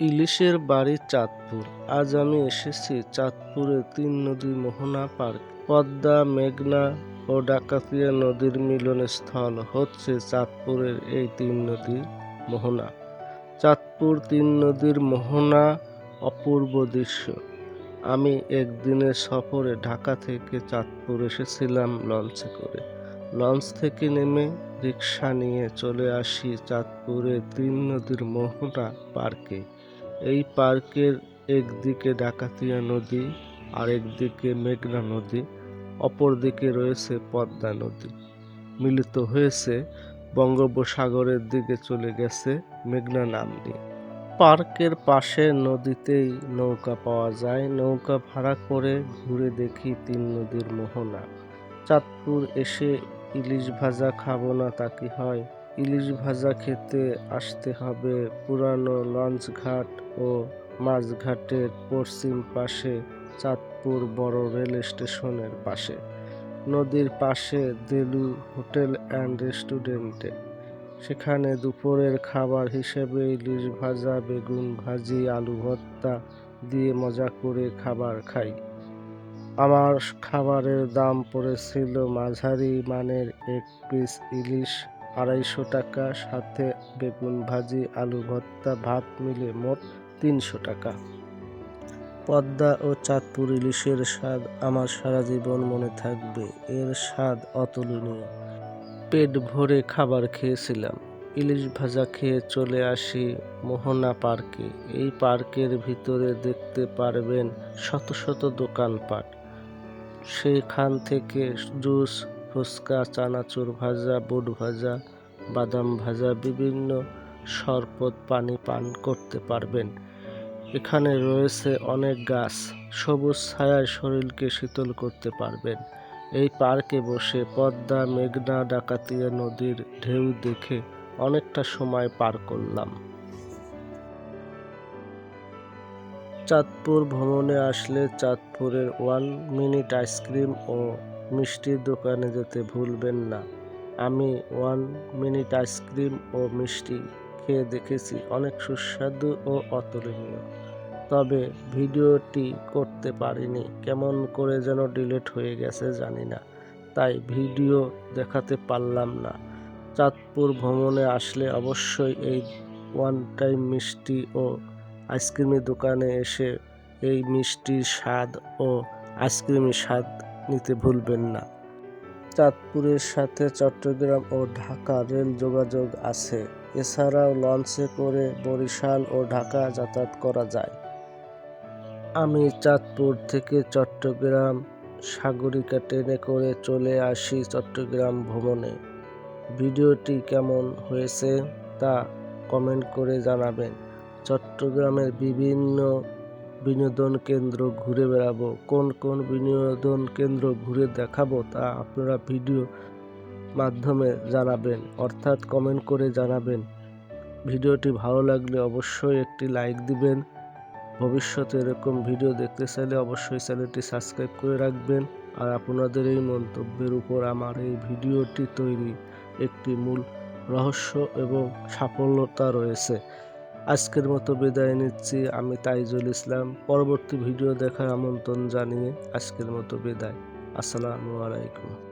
ইলিশের বাড়ি চাঁদপুর। আজ আমি এসেছি চাঁদপুরের তিন নদী মোহনা পার্ক। পদ্মা, মেঘনা ও ডাকাতিয়া নদীর মিলনস্থল হচ্ছে চাঁদপুরের এই তিন নদীর মোহনা। চাঁদপুর তিন নদীর মোহনা অপূর্ব দৃশ্য। আমি একদিনের সফরে ঢাকা থেকে চাঁদপুর এসেছিলাম লঞ্চে করে। লঞ্চ থেকে নেমে রিক্সা নিয়ে চলে আসি চাঁদপুরের তিন নদীর মোহনা পার্কে। এই পার্কের একদিকে ডাকাতিয়া নদী আর একদিকে মেঘনা নদী। অপর দিকে রয়েছে পদ্মা নদী। মিলিত হয়েছে বঙ্গোপসাগরের দিকে চলে গেছে মেঘনা নাম নিয়ে পার্কের পাশে নদীতেই নৌকা পাওয়া যায়। নৌকা ভাড়া করে ঘুরে দেখি তিন নদীর মোহনা। চাঁদপুর এসে ইলিশ ভাজা খাব না তা কি হয়? ইলিশ ভাজা খেতে আসতে হবে পুরানো লঞ্চঘাট ও মাঝঘাটের পশ্চিম পাশে চাঁদপুর বড় রেল স্টেশনের পাশে। নদীর পাশে দেলু হোটেল অ্যান্ড রেস্টুরেন্টে। সেখানে দুপুরের খাবার হিসেবে ইলিশ ভাজা, বেগুন ভাজি, আলু ভর্তা দিয়ে মজা করে খাবার খাই। আমার খাবারের দাম পড়েছিল মাঝারি মানের এক পিস ইলিশ আড়াইশো টাকা, সাথে বেগুন ভাজি, আলু ভর্তা, ভাত মিলে মোট তিনশো টাকা। পদ্মা ও চাঁদপুর ইলিশের স্বাদ আমার সারা জীবন মনে থাকবে। এর স্বাদ অতুলনীয়। পেট ভরে খাবার খেয়েছিলাম। ইলিশ ভাজা খেয়ে চলে আসি মোহনা পার্কে। এই পার্কের ভিতরে দেখতে পারবেন শত শত দোকানপাট। সেখান থেকে জুস ফুচকা, চানাচুর ভাজা, বুট ভাজা, বাদাম ভাজা, বিভিন্ন শরবত পানি পান করতে পারবেন। এখানে রয়েছে অনেক গাছ, সবুজ ছায়ায় শরীরকে শীতল করতে পারবেন। এই পার্কে বসে পদ্মা, মেঘনা, ডাকাতিয়া নদীর ঢেউ দেখে অনেকটা সময় পার করলাম। চাঁদপুর ভ্রমণে আসলে চাঁদপুরের ওয়ান মিনিট আইসক্রিম ও মিষ্টির দোকানে যেতে ভুলবেন না। আমি ওয়ান মিনিট আইসক্রিম ও মিষ্টি খেয়ে দেখেছি, অনেক সুস্বাদু ও অতুলনীয়। তবে ভিডিওটি করতে পারিনি, কেমন করে যেন ডিলিট হয়ে গেছে জানি না, তাই ভিডিও দেখাতে পারলাম না। চাঁদপুর ভ্রমণে আসলে অবশ্যই এই ওয়ান টাইম মিষ্টি ও আইসক্রিমের দোকানে এসে এই মিষ্টির স্বাদ ও আইসক্রিমের স্বাদ নিতে ভুলবেন না। চাঁদপুরের সাথে চট্টগ্রাম ও ঢাকা রেল যোগাযোগ আছে। এছাড়াও লঞ্চে করে বরিশাল ও ঢাকা যাতায়াত করা যায়। আমি চাঁদপুর থেকে চট্টগ্রাম সাগরিকা ট্রেনে করে চলে আসি চট্টগ্রাম ভ্রমণে। ভিডিওটি কেমন হয়েছে তা কমেন্ট করে জানাবেন। চট্টগ্রামের বিভিন্ন বিনোদন কেন্দ্র ঘুরে বেড়াবো। কোন কোন বিনোদন কেন্দ্র ঘুরে দেখাবো তা আপনারা ভিডিও মাধ্যমে জানাবেন, অর্থাৎ কমেন্ট করে জানাবেন। ভিডিওটি ভালো লাগলে অবশ্যই একটি লাইক দিবেন। ভবিষ্যতে এরকম ভিডিও দেখতে চাইলে অবশ্যই চ্যানেলটি সাবস্ক্রাইব করে রাখবেন। আর আপনাদের এই মন্তব্যের উপর আমার এই ভিডিওটি তৈরি একটি মূল রহস্য এবং সাফল্যতা রয়েছে। আজকের মতো বিদায় নিচ্ছি। আমি তাইজুল ইসলাম। পরবর্তী ভিডিও দেখার আমন্ত্রণ জানিয়ে আজকের মতো বিদায়। আসসালামু আলাইকুম।